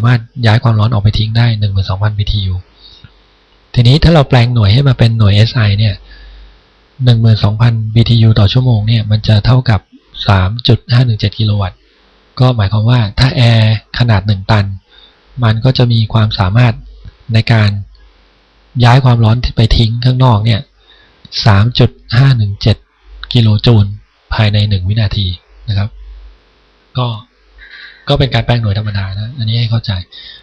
สามารถย้ายความร้อนออกไปทิ้งได้12,000 BTU ทีนี้ถ้าเราแปลงหน่วยให้มาเป็นหน่วย SI เนี่ย12,000 BTU ต่อชั่วโมงเนี่ยมันจะเท่ากับ 3.517 กิโลวัตต์ ก็หมายความว่าถ้าแอร์ขนาด 1 ตัน มันก็จะมีความสามารถในการย้ายความร้อนที่ไปทิ้งข้างนอกเนี่ย 3.517 กิโลจูลภายใน 1 วินาทีนะครับ ก็ ก็เป็นการแปลงหน่วยธรรมดานะ อันนี้ให้เข้าใจ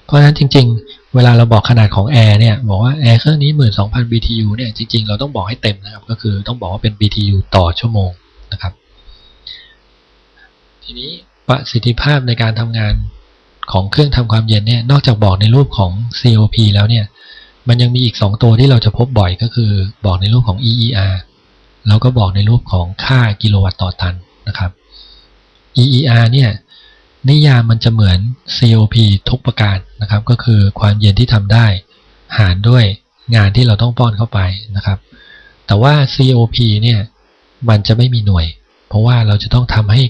เพราะฉะนั้นจริง ๆ เวลาเราบอกขนาดของแอร์เนี่ย บอกว่าแอร์เครื่องนี้ 12,000 BTU เนี่ย จริง ๆ เราต้องบอกให้เต็มนะครับ ก็คือต้องบอกว่าเป็น BTU ต่อชั่วโมงนะครับ ทีนี้ประสิทธิภาพในการทำงานของเครื่องทำความเย็นเนี่ย นอกจากบอกในรูปของ COP แล้วเนี่ย มันยังมีอีก 2 ตัวที่เราจะพบบ่อยก็คือบอกในรูปของ EER แล้วก็บอกในรูปของค่ากิโลวัตต์ต่อตันนะครับ EER เนี่ย นิยามมันจะเหมือน COP ทุกประการนะครับ ก็คือความเย็นที่ทำได้ หารด้วยงานที่เราต้องป้อนเข้าไปนะครับ แต่ว่า COP เนี่ยมันจะไม่มีหน่วย เพราะว่าเราจะต้องทำให้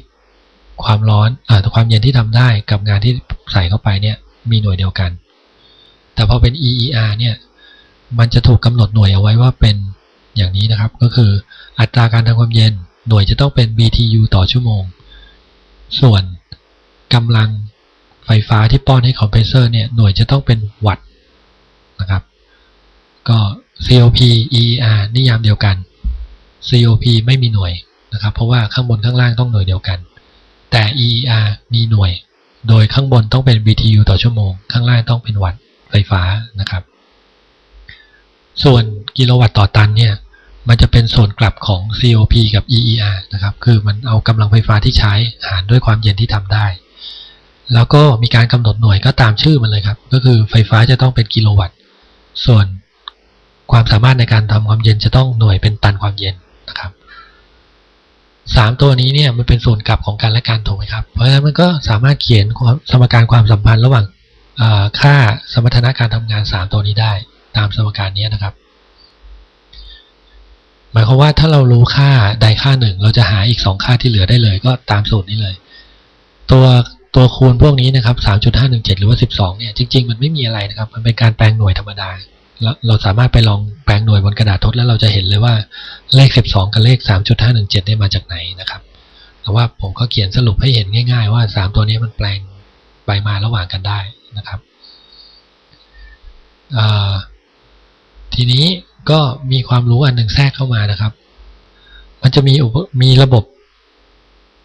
ความร้อนอ่าความเย็นที่ทำได้กับงานที่ใส่เข้าไปเนี่ยมีหน่วยเดียวกัน แต่พอเป็น EER เนี่ยมันจะถูกกำหนดหน่วยเอาไว้ว่าเป็นอย่างนี้นะครับ ก็คืออัตราการทำความเย็นหน่วยจะต้องเป็น BTU ต่อชั่วโมง ส่วน กำลังไฟฟ้าที่ป้อนให้คอมเพรสเซอร์เนี่ยหน่วยจะต้องเป็นวัตต์นะครับ ก็ COP EER นิยามเดียวกัน COP ไม่มีหน่วยนะครับ เพราะว่าข้างบนข้างล่างต้องหน่วยเดียวกัน แต่ EER มีหน่วย โดยข้างบนต้องเป็น BTU ต่อชั่วโมง ข้างล่างต้องเป็นวัตต์ไฟฟ้านะครับ ส่วนกิโลวัตต์ต่อตันเนี่ยมันจะเป็นส่วนกลับของ COP กับ EER นะครับ คือมันเอากำลังไฟฟ้าที่ใช้หารด้วยความเย็นที่ทำได้ แล้วก็มีการกำหนดหน่วยก็ตามชื่อมันเลยครับ ก็คือไฟฟ้าจะต้องเป็นกิโลวัตต์ ส่วนความสามารถในการทำความเย็นจะต้องหน่วยเป็นตันความเย็นนะครับสามตัวนี้เนี่ยมันเป็นส่วนกลับของกันและกันถูกไหมครับ เพราะฉะนั้นมันก็สามารถเขียนสมการความสัมพันธ์ระหว่างค่าสมรรถนะการทำงาน 3 ตัวนี้ได้ ตามสมการนี้นะครับ หมายความว่าถ้าเรารู้ค่าใดค่าหนึ่ง เราจะหาอีก 2 ค่าที่เหลือได้เลย ก็ตามสูตรนี้เลย ตัว ตัวคูณพวกนี้นะครับ3.517 หรือว่า 12 เนี่ย จริง ๆ มันไม่มีอะไรนะครับ มันเป็นการแปลงหน่วยธรรมดาแล้วเราสามารถไปลองแปลงหน่วยบนกระดาษทดแล้วเราจะเห็นเลยว่าเลข 12 กับเลข 3.517 ได้มาจากไหนนะครับ แต่ว่าผมก็เขียนสรุปให้เห็นง่าย ๆ ว่า 3 ตัวนี้มันแปลงไปมาระหว่างกันได้นะครับ ทีนี้ก็มีความรู้อันหนึ่งแทรกเข้ามานะครับ มันจะมีมีระบบ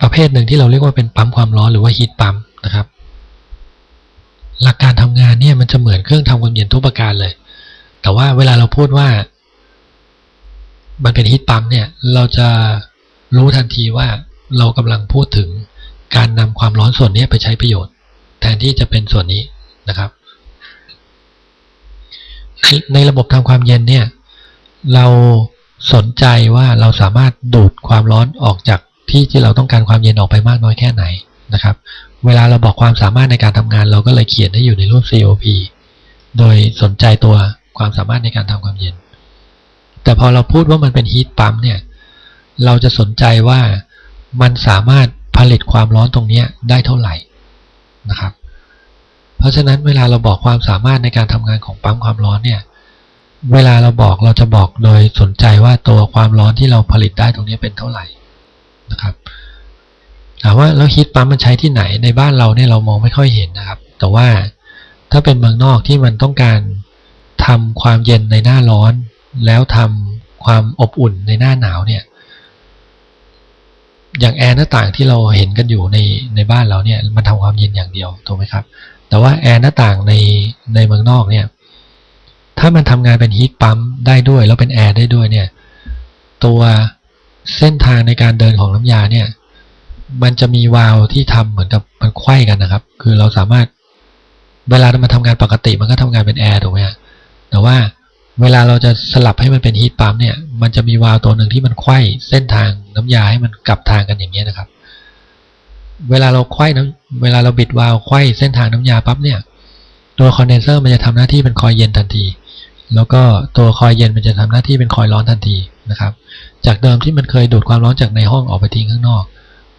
ประเภทหนึ่งที่เราเรียกว่าเป็นปั๊มความร้อนหรือว่าฮีทปั๊มนะครับ หลักการทำงานเนี่ยมันจะเหมือนเครื่องทำความเย็นทุกประการเลย แต่ว่าเวลาเราพูดว่า มันเป็นฮีทปั๊มเนี่ย เราจะรู้ทันทีว่าเรากำลังพูดถึงการนำความร้อนส่วนนี้ไปใช้ประโยชน์ แทนที่จะเป็นส่วนนี้นะครับ ในระบบทำความเย็นเนี่ย เราสนใจว่าเราสามารถดูดความร้อนออกจาก ที่ที่เราต้องการความเย็นออกไปมากน้อยแค่ไหนนะครับ เวลาเราบอกความสามารถในการทำงาน เราก็เลยเขียนให้อยู่ในรูป COP โดยสนใจตัวความสามารถในการทำความเย็น แต่พอเราพูดว่ามันเป็นฮีทปั๊มเนี่ย เราจะสนใจว่ามันสามารถผลิตความร้อนตรงนี้ได้เท่าไหร่นะครับ เพราะฉะนั้นเวลาเราบอกความสามารถในการทำงานของปั๊มความร้อนเนี่ย เวลาเราบอกเราจะบอกโดยสนใจว่าตัวความร้อนที่เราผลิตได้ตรงนี้เป็นเท่าไหร่ นะครับถามว่าแล้วฮีทปั๊มมันใช้ที่ไหนในบ้านเราเนี่ยเรามองไม่ค่อยเห็นนะครับ แต่ว่าถ้าเป็นเมืองนอกที่มันต้องการทำความเย็นในหน้าร้อน แล้วทำความอบอุ่นในหน้าหนาวเนี่ยอย่างแอร์หน้าต่างที่เราเห็นกันอยู่ในในบ้านเราเนี่ยมันทำความเย็นอย่างเดียวถูกไหมครับ แต่ว่าแอร์หน้าต่างในในเมืองนอกเนี่ยถ้ามันทำงานเป็นฮีทปั๊มได้ด้วยแล้วเป็นแอร์ได้ด้วยเนี่ยตัว เส้นทางในการเดินของน้ำยาเนี่ย มันจะมีวาล์วที่ทำเหมือนกับมันไขว้กันนะครับ คือเราสามารถเวลามันทำงานปกติมันก็ทำงานเป็นแอร์ถูกไหมแต่ว่าเวลาเราจะสลับให้มันเป็นฮีทปั๊มเนี่ย มันจะมีวาล์วตัวหนึ่งที่มันไขว้เส้นทางน้ำยาให้มันกลับทางกันอย่างเงี้นะครับ เวลาเราไขว้น้ำเวลาเราบิดวาล์วไขว้เส้นทางน้ำยาปั๊บเนี่ย ตัวคอนเดนเซอร์มันจะทำหน้าที่เป็นคอยเย็นทันที แล้วก็ตัวคอยเย็นมันจะทำหน้าที่เป็นคอยร้อนทันทีนะครับ จากเดิมที่มันเคยดูดความร้อนจากในห้องออกไปทิ้งข้างนอก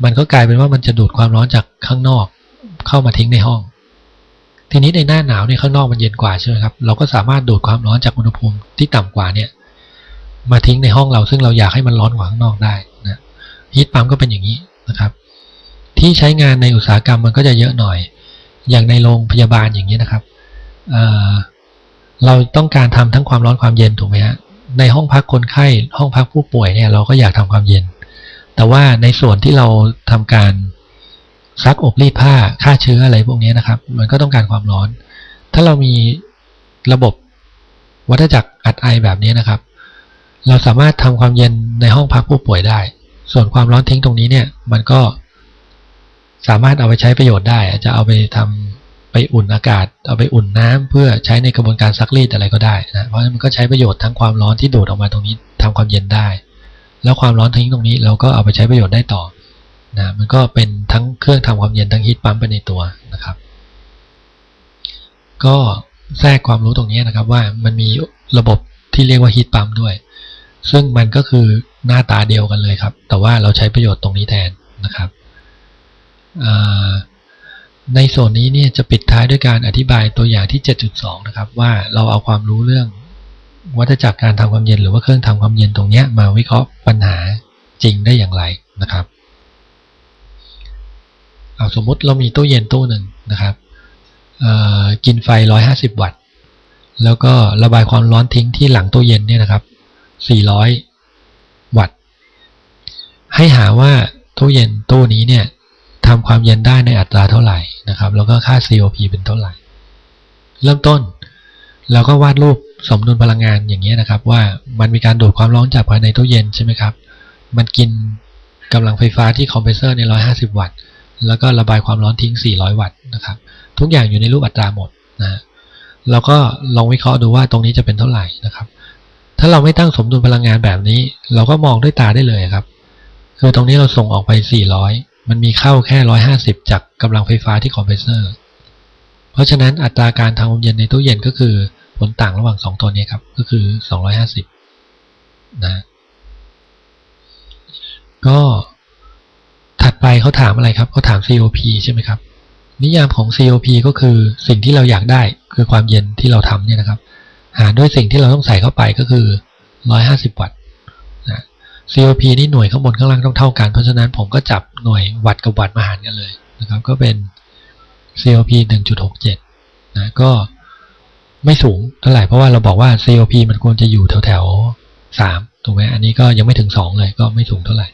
มันก็กลายเป็นว่ามันจะดูดความร้อนจากข้างนอก เข้ามาทิ้งในห้อง ทีนี้ในหน้าหนาวเนี่ยข้างนอกมันเย็นกว่าใช่ไหมครับ เราก็สามารถดูดความร้อนจากอุณหภูมิที่ต่ำกว่าเนี่ย มาทิ้งในห้องเราซึ่งเราอยากให้มันร้อนกว่าข้างนอกได้นะฮีทปั๊มก็เป็นอย่างนี้นะครับ ที่ใช้งานในอุตสาหกรรมมันก็จะเยอะหน่อย อย่างในโรงพยาบาลอย่างนี้นะครับเเราต้องการทำทั้งความร้อนความเย็นถูกไหมฮะ ในห้องพักคนไข้ ห้องพักผู้ป่วยเนี่ยเราก็อยากทำความเย็น แต่ว่าในส่วนที่เราทำการซักอบรีดผ้าฆ่าเชื้ออะไรพวกนี้นะครับ มันก็ต้องการความร้อน ถ้าเรามีระบบวัฏจักรอัดไอแบบนี้นะครับ เราสามารถทำความเย็นในห้องพักผู้ป่วยได้ ส่วนความร้อนทิ้งตรงนี้เนี่ย มันก็สามารถเอาไปใช้ประโยชน์ได้ จะเอาไปทำ ไปอุ่นอากาศ เอาไปอุ่นน้ำเพื่อใช้ในกระบวนการซักรีดอะไรก็ได้นะเพราะฉะนั้นมันก็ใช้ประโยชน์ทั้งความร้อนที่ดูดออกมาตรงนี้ทำความเย็นได้ แล้วความร้อนทิ้งตรงนี้เราก็เอาไปใช้ประโยชน์ได้ต่อนะมันก็เป็นทั้งเครื่องทำความเย็นทั้งฮีทปั๊มไปในตัวนะครับ ก็แทรกความรู้ตรงนี้นะครับว่ามันมีระบบที่เรียกว่าฮีทปั๊มด้วย ซึ่งมันก็คือหน้าตาเดียวกันเลยครับ แต่ว่าเราใช้ประโยชน์ตรงนี้แทนนะครับ ในส่วนนี้เนี่ยจะปิดท้ายด้วยการอธิบายตัวอย่างที่ 7.2 นะครับ ว่าเราเอาความรู้เรื่อง วัฏจักรการทำความเย็นหรือว่าเครื่องทำความเย็นตรงนี้มาวิเคราะห์ปัญหาจริงได้อย่างไรนะครับเอาสมมุติเรามีตู้เย็นตู้หนึ่งนะครับกินไฟ 150 วัตต์ แล้วก็ระบายความร้อนทิ้งที่หลังตู้เย็นเนี่ยนะครับ 400 วัตต์ ให้หาว่าตู้เย็นตู้นี้เนี่ย ทำความเย็นได้ในอัตราเท่าไหร่นะครับ แล้วก็ค่า COP เป็นเท่าไหร่ เริ่มต้นเราก็วาดรูปสมดุลพลังงานอย่างนี้นะครับ ว่ามันมีการดูดความร้อนจากภายในตู้เย็นใช่ไหมครับ มันกินกำลังไฟฟ้าที่คอมเพรสเซอร์ใน 150 วัตต์ แล้วก็ระบายความร้อนทิ้ง 400 วัตต์นะครับ ทุกอย่างอยู่ในรูปอัตราหมดนะเราก็ลองวิเคราะห์ดูว่าตรงนี้จะเป็นเท่าไหร่นะครับ ถ้าเราไม่ตั้งสมดุลพลังงานแบบนี้ เราก็มองด้วยตาได้เลยครับ คือตรงนี้เราส่งออกไป 400 มันมีเข้าแค่ 150 จากกำลังไฟฟ้าที่คอมเพรสเซอร์ เพราะฉะนั้นอัตราการทำความเย็นในตู้เย็นก็คือผลต่างระหว่าง 2 ตัวนี้ครับ ก็คือ 250 นะ ก็ถัดไปเขาถามอะไรครับเขาถาม COP ใช่ไหมครับ นิยามของ COP ก็คือสิ่งที่เราอยากได้คือความเย็นที่เราทำเนี่ยนะครับ หารด้วยสิ่งที่เราต้องใส่เข้าไปก็คือ 150 วัตต์ COP นี่หน่วยข้างบนข้างล่างต้องเท่ากัน เพราะฉะนั้นผมก็จับหน่วยวัตต์กับวัตต์มาหารกันเลยนะครับ ก็เป็น COP 1.67 นะ ก็ไม่สูงเท่าไหร่ เพราะว่าเราบอกว่า COP มันควรจะอยู่แถวแถวสามถูกไหมอันนี้ก็ยังไม่ถึงสองเลยก็ไม่สูงเท่าไหร่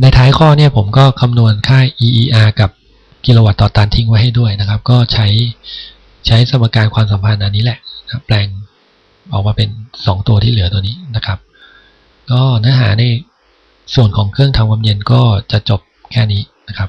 ในท้ายข้อเนี่ยผมก็คำนวณค่า EER กับกิโลวัตต์ต่อตันทิ้งไว้ให้ด้วยนะครับ ก็ใช้ใช้สมการความสัมพันธ์อันนี้แหละนะแปลงออกมาเป็น 2 ตัวที่เหลือตัวนี้นะครับ ก็เนื้อหาในส่วนของเครื่องทำความเย็นก็จะจบแค่นี้นะครับ